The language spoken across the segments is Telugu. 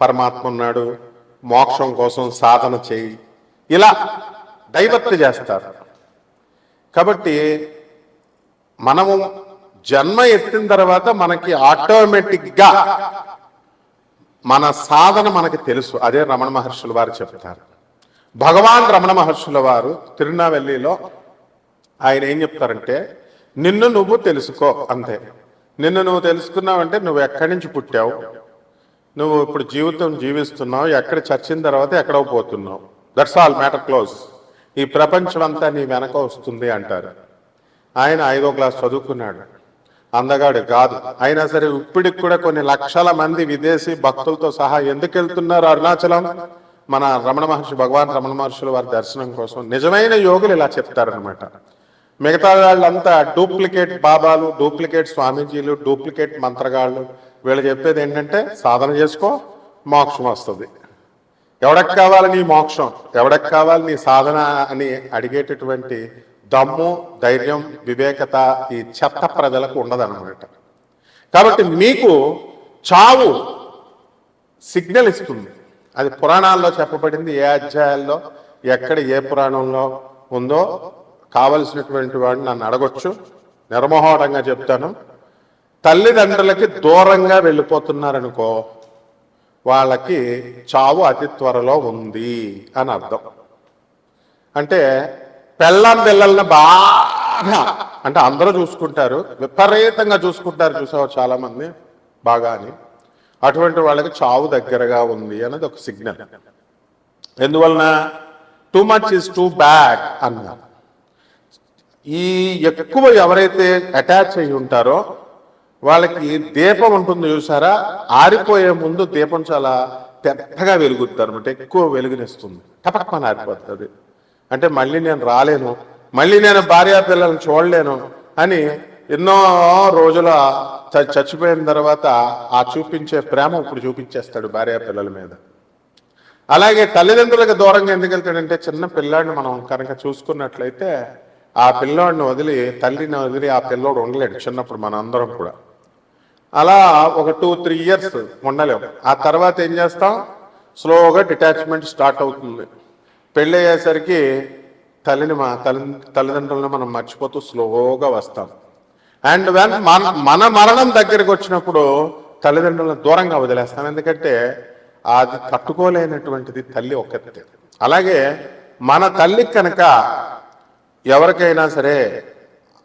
పరమాత్మ ఉన్నాడు మోక్షం కోసం సాధన చేయి. ఇలా డైవర్ట్ చేస్తారు. కాబట్టి మనము జన్మ ఎత్తిన తర్వాత మనకి ఆటోమేటిక్గా మన సాధన మనకి తెలుసు. అదే రమణ మహర్షుల వారు చెప్తారు. భగవాన్ రమణ మహర్షుల వారు తిరునావెల్లిలో ఆయన ఏం చెప్తారంటే నిన్ను నువ్వు తెలుసుకో అంతే. నిన్ను నువ్వు తెలుసుకున్నావంటే నువ్వు ఎక్కడి నుంచి పుట్టావు? నువ్వు ఇప్పుడు జీవితం జీవిస్తున్నావు ఎక్కడ చచ్చిన తర్వాత ఎక్కడో పోతున్నావు. దట్స్ ఆల్ మ్యాటర్ క్లోజ్ ఈ ప్రపంచం అంతా నీ వెనక వస్తుంది అంటారు. ఆయన ఐదో క్లాస్ చదువుకున్నాడు. అందగాడు కాదు. అయినా సరే ఇప్పటికి కూడా కొన్ని లక్షల మంది విదేశీ భక్తులతో సహా ఎందుకు వెళ్తున్నారు అరుణాచలం? మన రమణ మహర్షి భగవాన్ రమణ మహర్షులు వారి దర్శనం కోసం నిజమైన యోగులు ఇలా చెప్తారనమాట మిగతా వాళ్ళంతా డూప్లికేట్ బాబాలు డూప్లికేట్ స్వామీజీలు డూప్లికేట్ మంత్రగాళ్ళు వీళ్ళు చెప్పేది ఏంటంటే సాధన చేసుకో మోక్షం వస్తుంది. ఎవడకు కావాలి నీ మోక్షం? ఎవడకు కావాలి నీ సాధన అని అడిగేటటువంటి దమ్ము ధైర్యం వివేకత ఈ చెత్త ప్రజలకు ఉండదన్నమాట. కాబట్టి మీకు చావు సిగ్నల్ ఇస్తుంది. అది పురాణాల్లో చెప్పబడింది ఏ అధ్యాయాల్లో ఎక్కడ ఏ పురాణంలో ఉందో కావలసినటువంటి వాడిని నన్ను అడగొచ్చు. నిర్మోహటంగా చెప్తాను. తల్లిదండ్రులకి దూరంగా వెళ్ళిపోతున్నారనుకో వాళ్ళకి చావు అతి త్వరలో ఉంది అని అర్థం. అంటే పెళ్ళం పిల్లల్ని బాగా అంటే అందరూ చూసుకుంటారు విపరీతంగా చూసుకుంటారు చూసావు చాలామంది? బాగా అని. అటువంటి వాళ్ళకి చావు దగ్గరగా ఉంది అనేది ఒక సిగ్నల్. ఎందువలన? Too much is too bad అన్నారు. ఈ ఎక్కువ ఎవరైతే అటాచ్ అయి ఉంటారో వాళ్ళకి దీపం ఉంటుంది చూసారా? ఆరిపోయే ముందు దీపం చాలా పెద్దగా వెలుగుతారు అనమాట ఎక్కువ వెలుగునిస్తుంది. టపక్మని ఆరిపోతుంది. అంటే మళ్ళీ నేను రాలేను మళ్ళీ నేను భార్యా పిల్లల్ని చూడలేను అని ఎన్నో రోజుల చ- చచ్చిపోయిన తర్వాత ఆ చూపించే ప్రేమ ఇప్పుడు చూపించేస్తాడు భార్యా పిల్లల మీద. అలాగే తల్లిదండ్రులకు దూరంగా ఎందుకు వెళ్తాడంటే చిన్న పిల్లాడిని మనం కనుక చూసుకున్నట్లయితే ఆ పిల్లోడిని వదిలి తల్లిని వదిలి ఆ పిల్లోడు ఉండలేడు చిన్నప్పుడు మనందరం కూడా. అలా ఒక టూ త్రీ ఇయర్స్ ఉండలేము. ఆ తర్వాత ఏం చేస్తాం? స్లోగా డిటాచ్మెంట్ స్టార్ట్ అవుతుంది. పెళ్ళి అయ్యేసరికి తల్లిని మా తల్లి తల్లిదండ్రులను మనం మర్చిపోతూ స్లోగా వస్తాం. అండ్ వెన్ మన మన మరణం దగ్గరికి వచ్చినప్పుడు తల్లిదండ్రులను దూరంగా వదిలేస్తాం. ఎందుకంటే అది తట్టుకోలేనటువంటిది తల్లి ఒక్కతే. అలాగే మన తల్లి కనుక ఎవరికైనా సరే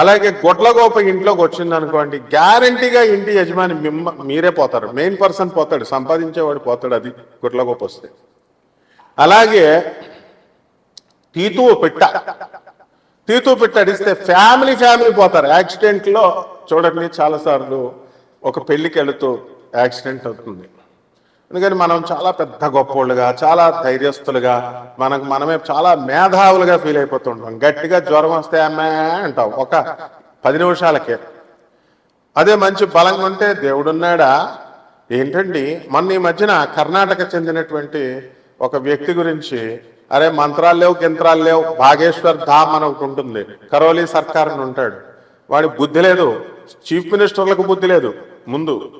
అలాగే గొడ్లగోప ఇంట్లోకి వచ్చింది అనుకోండి గ్యారంటీగా ఇంటి యజమాని మిమ్మ మీరే పోతారు. మెయిన్ పర్సన్ పోతాడు సంపాదించేవాడు పోతాడు అది గొడ్లగోప వస్తే. అలాగే తీతువు పిట్ట. తీతువు పిట్ట అడిస్తే ఫ్యామిలీ ఫ్యామిలీ పోతారు. యాక్సిడెంట్లో చూడండి చాలా సార్లు ఒక పెళ్ళికి వెళుతూ యాక్సిడెంట్ అవుతుంది. అందుకని మనం చాలా పెద్ద గొప్పోళ్ళుగా చాలా ధైర్యస్తులుగా మనకు మనమే చాలా మేధావులుగా ఫీల్ అయిపోతుంటాం గట్టిగా జ్వరం వస్తే అమ్మే అంటాం. ఒక పది నిమిషాలకే. అదే మంచి బలంగా ఉంటే దేవుడున్నాడా? ఏంటండి? మొన్న ఈ మధ్యన కర్ణాటక చెందినటువంటి ఒక వ్యక్తి గురించి అరే మంత్రాలు లేవు గింత్రాలు లేవు భాగేశ్వర్ ధామ్ అని ఒకటి ఉంటుంది. కరోలి సర్కార్ అని ఉంటాడు. వాడి బుద్ధి లేదు. చీఫ్ మినిస్టర్లకు బుద్ధి లేదు. ముందు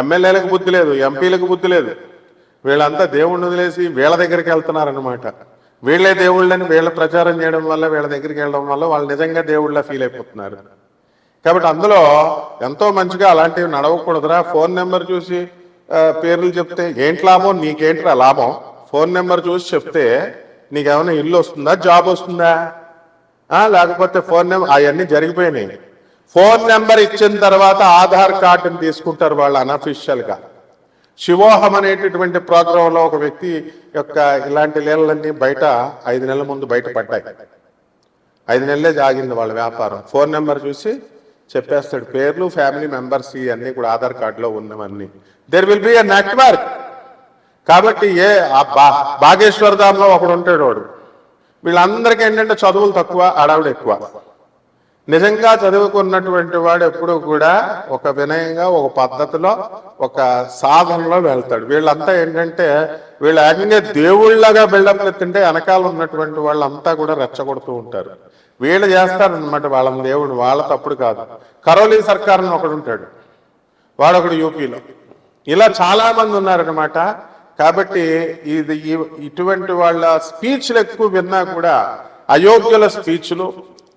ఎమ్మెల్యేలకు బుద్ధి లేదు ఎంపీలకు బుద్ధి లేదు. వీళ్ళంతా దేవుణ్ణి వదిలేసి వీళ్ళ దగ్గరికి వెళ్తున్నారనమాట వీళ్ళే దేవుళ్ళని వీళ్ళ ప్రచారం చేయడం వల్ల వీళ్ళ దగ్గరికి వెళ్ళడం వల్ల వాళ్ళు నిజంగా దేవుళ్ళ ఫీల్ అయిపోతున్నారు. కాబట్టి అందులో ఎంతో మంచిగా అలాంటివి నడవకూడదురా. ఫోన్ నెంబర్ చూసి పేర్లు చెప్తే ఏంటి లాభం? నీకేంట్రా లాభం? ఫోన్ నెంబర్ చూసి చెప్తే నీకేమైనా ఇల్లు వస్తుందా? జాబ్ వస్తుందా? లేకపోతే ఫోన్ నెంబర్ అవన్నీ జరిగిపోయినాయి. ఫోన్ నెంబర్ ఇచ్చిన తర్వాత ఆధార్ కార్డుని తీసుకుంటారు వాళ్ళు అనఫీషియల్గా శివోహం అనేటటువంటి ప్రోగ్రాంలో ఒక వ్యక్తి యొక్క ఇలాంటి లీలలన్నీ బయట ఐదు నెలల ముందు బయట పడ్డాయి. ఐదు నెలలే జాగింది వాళ్ళ వ్యాపారం. ఫోన్ నెంబర్ చూసి చెప్పేస్తాడు పేర్లు ఫ్యామిలీ మెంబర్స్ ఇవన్నీ కూడా ఆధార్ కార్డులో ఉన్నవన్నీ. There will be a network కాబట్టి ఏ బా బాగేశ్వర్ ధామ్లో ఒకడు ఉంటాడు వాడు. వీళ్ళందరికీ ఏంటంటే చదువులు తక్కువ అడవులు ఎక్కువ. నిజంగా చదువుకున్నటువంటి వాడు ఎప్పుడు కూడా ఒక వినయంగా ఒక పద్ధతిలో ఒక సాధనలో వెళ్తాడు. వీళ్ళంతా ఏంటంటే వీళ్ళు ఏకంగా దేవుళ్ళగా బిల్డప్ ఎత్తుంటే వెనకాల ఉన్నటువంటి వాళ్ళంతా కూడా రెచ్చగొడుతూ ఉంటారు. వీళ్ళు చేస్తారనమాట వాళ్ళ దేవుడు వాళ్ళ తప్పుడు కాదు. కరోలీ సర్కార్ అని ఒకడు ఉంటాడు. వాడొకడు యూపీలో. ఇలా చాలా మంది ఉన్నారనమాట కాబట్టి ఇది ఇటువంటి వాళ్ళ స్పీచ్లు ఎక్కువ విన్నా కూడా అయోగ్యుల స్పీచ్లు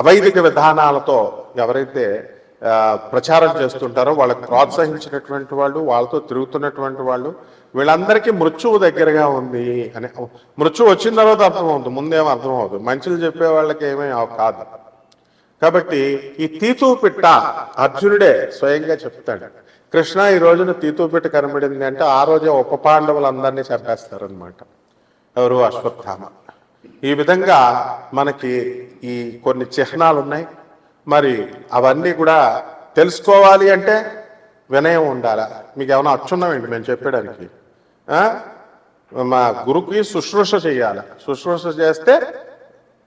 అవైదిక విధానాలతో ఎవరైతే ప్రచారం చేస్తుంటారో వాళ్ళకి ప్రోత్సహించినటువంటి వాళ్ళు వాళ్ళతో తిరుగుతున్నటువంటి వాళ్ళు వీళ్ళందరికీ మృత్యువు దగ్గరగా ఉంది అని మృత్యువు వచ్చిన తర్వాత అర్థమవుతుంది ముందేం అర్థమవుతుంది. మంచిలు చెప్పే వాళ్ళకి ఏమీ కాదు. కాబట్టి ఈ తీతూ పిట్ట అర్జునుడే స్వయంగా చెప్తాడు. కృష్ణ ఈ రోజున తీతూ పిట్ట కనబడింది అంటే ఆ రోజే ఉప పాండవులందరినీ చంపేస్తారనమాట ఎవరు? అశ్వత్థామ. ఈ విధంగా మనకి ఈ కొన్ని చిహ్నాలు ఉన్నాయి మరి అవన్నీ కూడా తెలుసుకోవాలి అంటే వినయం ఉండాలా? మీకు ఏమైనా అచ్చున్నామండి మేము చెప్పడానికి మా గురువుకి శుశ్రూష చేయాలి శుశ్రూష చేస్తే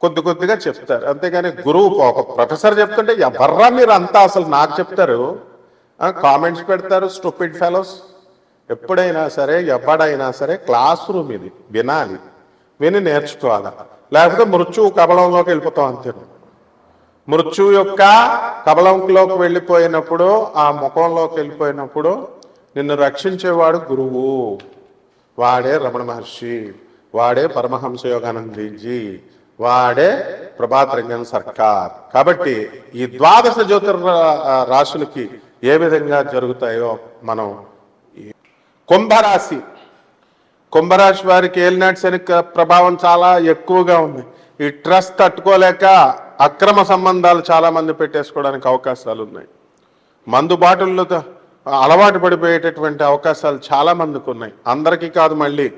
కొద్ది కొద్దిగా చెప్తారు. అంతేగాని గురువు ఒక ప్రొఫెసర్ చెప్తుంటే ఎవర్రా మీరు అంతా అసలు నాకు చెప్తారు? కామెంట్స్ పెడతారు స్టూపిడ్ ఫెలోస్. ఎప్పుడైనా సరే ఎవడైనా సరే క్లాస్ రూమ్ ఇది. వినాలి. విని నేర్చుకోవాలి? లేకపోతే మృత్యువు కబలంలోకి వెళ్ళిపోతాం అంతే. మృత్యువు యొక్క కబలంలోకి వెళ్ళిపోయినప్పుడు ఆ ముఖంలోకి వెళ్ళిపోయినప్పుడు నిన్ను రక్షించేవాడు గురువు. వాడే రమణ మహర్షి వాడే పరమహంస యోగానందీజీ వాడే ప్రభాత్ రంజన్ సర్కార్. కాబట్టి ఈ ద్వాదశ జ్యోతిర్ రాశులకి ఏ విధంగా జరుగుతాయో మనం కుంభరాశి కుంభరాశి వారికి ఏలినాటి శని ప్రభావం చాలా ఎక్కువగా ఉంది. ఈ ట్రస్ట్ తట్టుకోలేక అక్రమ సంబంధాలు చాలా మంది పెట్టేసుకోవడానికి అవకాశాలు ఉన్నాయి. మందు బాటిల్లో అలవాటు పడిపోయేటటువంటి అవకాశాలు చాలా మందికి ఉన్నాయి. అందరికీ కాదు మళ్ళీ.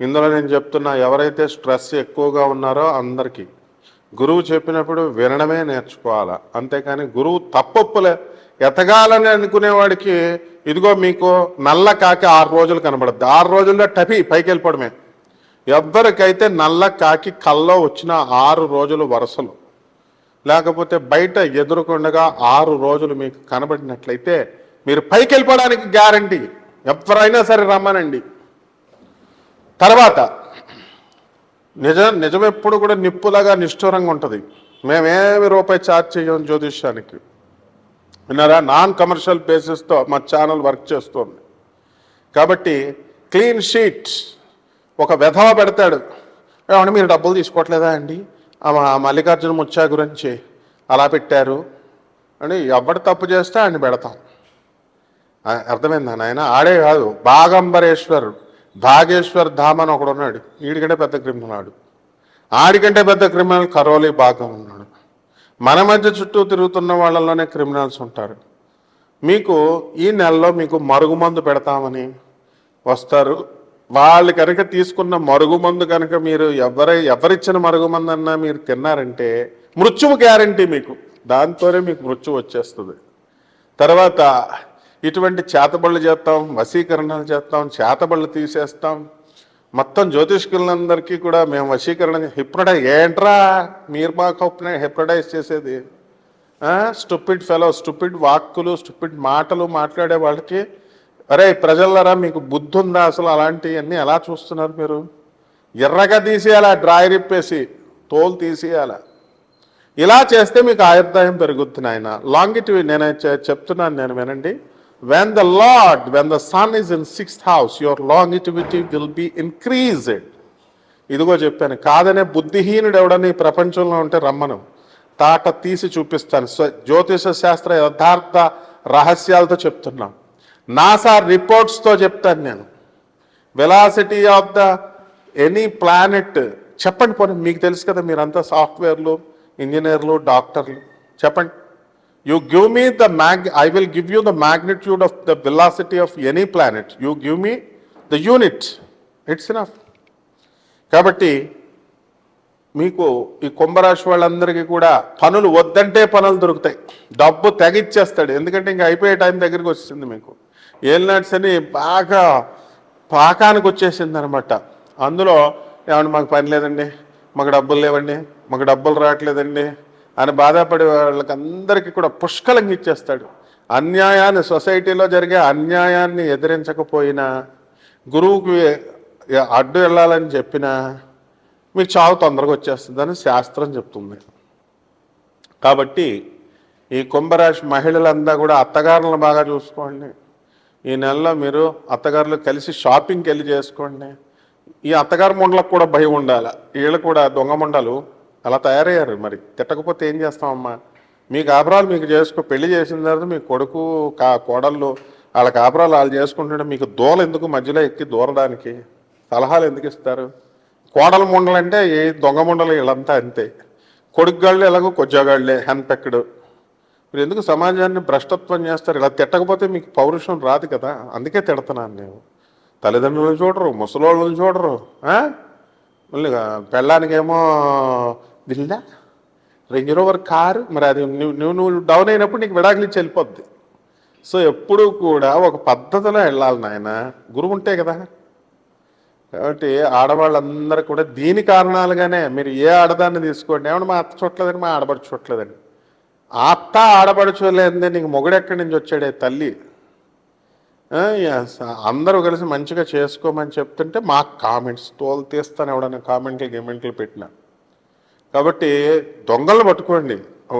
ఇందులో నేను చెప్తున్నా ఎవరైతే స్ట్రెస్ ఎక్కువగా ఉన్నారో అందరికీ. గురువు చెప్పినప్పుడు వినడమే నేర్చుకోవాలా? అంతేకాని గురువు తప్పొప్పులే. ఎతగాలని అనుకునేవాడికి ఇదిగో మీకు నల్ల కాకి ఆరు రోజులు కనబడద్దు. ఆరు రోజుల్లో టఫీ పైకి వెళ్ళిపోవడమే ఎవరికైతే నల్ల కాకి కల్లో వచ్చిన ఆరు రోజులు వరుసలు లేకపోతే బయట ఎదురుకుండగా ఆరు రోజులు మీకు కనబడినట్లయితే మీరు పైకి వెళ్ళిపోవడానికి గ్యారంటీ. ఎవరైనా సరే రమ్మనండి. తర్వాత నిజం నిజం ఎప్పుడు కూడా నిప్పులాగా నిష్ఠూరంగా ఉంటుంది. మేమేమి రూపాయి ఛార్జ్ చేయం జ్యోతిష్యానికి? విన్నారా? నాన్ కమర్షియల్ బేసిస్తో మా ఛానల్ వర్క్ చేస్తుంది. కాబట్టి క్లీన్ షీట్ ఒక వెధవ పెడతాడు. ఏమంటే మీరు డబ్బులు తీసుకోవట్లేదా అండి? ఆ మల్లికార్జున ముచ్చా గురించి అలా పెట్టారు. అని ఎవడు తప్పు చేస్తే ఆయన పెడతాం. అర్థమైందా నాయన? ఆడే కాదు బాగంబరేశ్వర్ భాగేశ్వర్ ధామ్ అని ఒకడు ఉన్నాడు వీడికంటే పెద్ద క్రిమినల్ ఆడు. ఆడికంటే పెద్ద క్రిమినల్ కరోలి భాగం ఉన్నాడు. మన మధ్య చుట్టూ తిరుగుతున్న వాళ్ళలోనే క్రిమినల్స్ ఉంటారు. మీకు ఈ నెలలో మీకు మరుగుమందు పెడతామని వస్తారు. వాళ్ళు కనుక తీసుకున్న మరుగుమందు కనుక మీరు ఎవరి ఎవరిచ్చిన మరుగుమందు అన్నా మీరు తిన్నారంటే మృత్యువు గ్యారంటీ మీకు. దాంతోనే మీకు మృత్యు వచ్చేస్తుంది. తర్వాత ఇటువంటి చేతబళ్ళు చేస్తాం వశీకరణలు చేస్తాం చేతబళ్ళు తీసేస్తాం. మొత్తం జ్యోతిష్కులందరికీ కూడా మేము వశీకరణ హిప్నడై ఏంట్రా మీరు మాకు హిప్నడైజ్ చేసేది స్టూపిడ్ ఫెలో స్టూపిడ్ వాక్కులు స్టూపిడ్ మాటలు మాట్లాడే వాళ్ళకి అరే ప్రజలరా మీకు బుద్ధి ఉందా అసలు అలాంటివన్నీ ఎలా చూస్తున్నారు మీరు? ఎర్రగా తీసేయాలా డ్రాయర్ ఇప్పేసి తోలు తీసేయాలా? ఇలా చేస్తే మీకు ఆయుర్దాయం పెరుగుతుంది ఆయన లాంగిటివ్ నేను చెప్తున్నాను నేను వినండి. When the lord when the sun is in sixth house your longevity will be increased. ఇదిగో చెప్పాను కాదనే బుద్ధిహీనుడు ఎవడని ప్రపంచంలో ఉంటే రమ్మను. తాట తీసి చూపిస్తాను. జ్యోతిష శాస్త్ర యథార్థ రహస్యాలతో చెప్తున్నాం. నాసా రిపోర్ట్స్తో చెప్తాను నేను. Velocity of the any planet చెప్పండి పోనీ మీకు తెలుసు కదా మీరంతా సాఫ్ట్వేర్లు ఇంజనీర్లు డాక్టర్లు చెప్పండి. You give me the mag I will give you the magnitude of the velocity of any planet you give me the unit it's enough కాబట్టి మీకు ఈ కుంభరాశి వాళ్ళందరికీ కూడా పనులు వద్దంటే పనులు దొరుకుతాయి. డబ్బు తెగిచ్చేస్తాడు. ఎందుకంటే ఇంకా అయిపోయే టైం దగ్గరికి వచ్చింది మీకు. ఏలినాట్స్ అని బాగా పాకానికి వచ్చేసింది అనమాట అందులో ఏమంటే మాకు పని లేదండి మాకు డబ్బులు లేవండి మాకు డబ్బులు రావట్లేదండి అని బాధపడే వాళ్ళకి అందరికీ కూడా పుష్కలంగా ఇచ్చేస్తాడు. అన్యాయాన్ని సొసైటీలో జరిగే అన్యాయాన్ని ఎదిరించకపోయినా గురువుకి అడ్డు వెళ్ళాలని చెప్పినా మీకు చావు తొందరగా వచ్చేస్తుందని శాస్త్రం చెప్తుంది. కాబట్టి ఈ కుంభరాశి మహిళలంతా కూడా అత్తగారులను బాగా చూసుకోండి. ఈ నెలలో మీరు అత్తగారులు కలిసి షాపింగ్కి వెళ్ళి చేసుకోండి. ఈ అత్తగారు ముండలకు కూడా భయం ఉండాలి. వీళ్ళు కూడా దొంగ మొండలు. అలా తయారయ్యారు. మరి తిట్టకపోతే ఏం చేస్తామమ్మా? మీ కాపురాలు మీకు చేసుకో పెళ్ళి చేసిన తర్వాత మీ కొడుకు కా కోడళ్ళు వాళ్ళ కాపురాలు వాళ్ళు చేసుకుంటుంటే మీకు దూల ఎందుకు మధ్యలో ఎక్కి దూరడానికి? సలహాలు ఎందుకు ఇస్తారు? కోడల ముండలంటే ఏ దొంగ ముండలు వీళ్ళంతా అంతే. కొడుకుగాళ్ళు ఎలాగో కొజ్జగాళ్ళే హెన్పెక్కడు మీరు ఎందుకు సమాజాన్ని భ్రష్టత్వం చేస్తారు? ఇలా తిట్టకపోతే మీకు పౌరుషం రాదు కదా? అందుకే తిడతాను నేను. తల్లిదండ్రులను చూడరు ముసలోళ్ళని చూడరు మళ్ళీ పెళ్ళానికేమో విల్లా? రేంజ్ రోవర్ కారు మరి అది నువ్వు నువ్వు నువ్వు డౌన్ అయినప్పుడు నీకు విడాకులు ఇచ్చి వెళ్ళిపోద్ది. సో ఎప్పుడూ కూడా ఒక పద్ధతిలో వెళ్ళాలి నాయన. గురువు ఉంటే కదా. కాబట్టి ఆడవాళ్ళందరూ కూడా దీని కారణాలుగానే మీరు ఏ ఆడదాన్ని తీసుకోండి. ఏమన్నా మా అత్త చూడలేదని మా ఆడబడి చూడలేదండి అత్త ఆడబడి చూడలేదంటే నీకు మొగుడు ఎక్కడి నుంచి వచ్చాడే తల్లి? అందరూ కలిసి మంచిగా చేసుకోమని చెప్తుంటే మాకు కామెంట్స్ తోలు తీస్తాను ఎవడన్నా కామెంట్లు గిమెంట్లు పెట్టినా. కాబట్టి దొంగలు పట్టుకోండి. ఓ,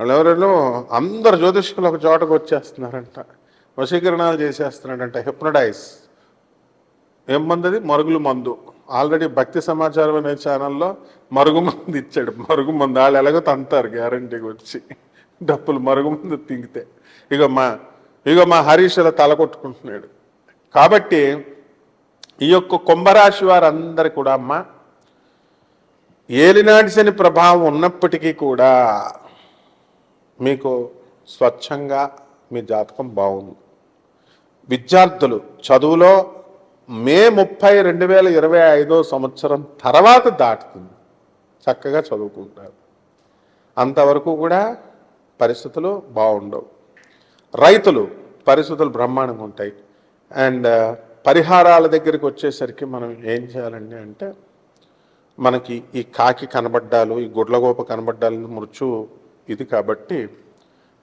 వాళ్ళు ఎవరైనా అందరు జ్యోతిష్కులు ఒక చోటకు వచ్చేస్తున్నారంట. వశీకరణాలు చేసేస్తున్నాడంట. హిప్నడైజ్ ఏం మందది మరుగులు మందు. ఆల్రెడీ భక్తి సమాచారం అనే ఛానల్లో మరుగు మంది ఇచ్చాడు. మరుగు మందు. వాళ్ళు ఎలాగో తంతారు గ్యారంటీకి వచ్చి. డబ్బులు మరుగు మందు తింగితే. ఇక మా ఇక మా హరీష్ ఇలా తల కొట్టుకుంటున్నాడు. కాబట్టి ఈ యొక్క కుంభరాశి వారందరి కూడా అమ్మ ఏలినాటి శని ప్రభావం ఉన్నప్పటికీ కూడా మీకు స్వచ్ఛంగా మీ జాతకం బాగుంది. విద్యార్థులు చదువులో మే ముప్పై రెండు వేల ఇరవై ఐదో సంవత్సరం తర్వాత దాటుతుంది. చక్కగా చదువుకుంటారు. అంతవరకు కూడా పరిస్థితులు బాగుండవు. రైతులు పరిస్థితులు బ్రహ్మాండంగా ఉంటాయి. అండ్ పరిహారాల దగ్గరికి వచ్చేసరికి మనం ఏం చేయాలండి అంటే మనకి ఈ కాకి కనబడ్డాలు ఈ గుడ్లగోప కనబడ్డాలు మృత్యు ఇది కాబట్టి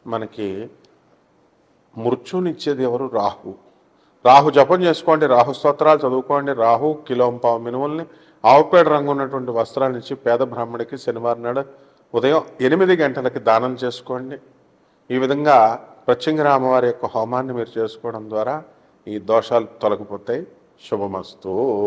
మనకి మృత్యునిచ్చేది ఎవరు? రాహు. రాహు జపం చేసుకోండి రాహు స్తోత్రాలు చదువుకోండి రాహు కిలోంపావు మినుముల్ని ఆవుపేడ రంగు ఉన్నటువంటి వస్త్రాలు ఇచ్చి పేద బ్రాహ్మడికి శనివారం నాడు ఉదయం ఎనిమిది గంటలకి దానం చేసుకోండి. ఈ విధంగా ప్రత్యంగరామవారి యొక్క హోమాన్ని మీరు చేసుకోవడం ద్వారా ఈ దోషాలు తొలగిపోతాయి. శుభమస్తు.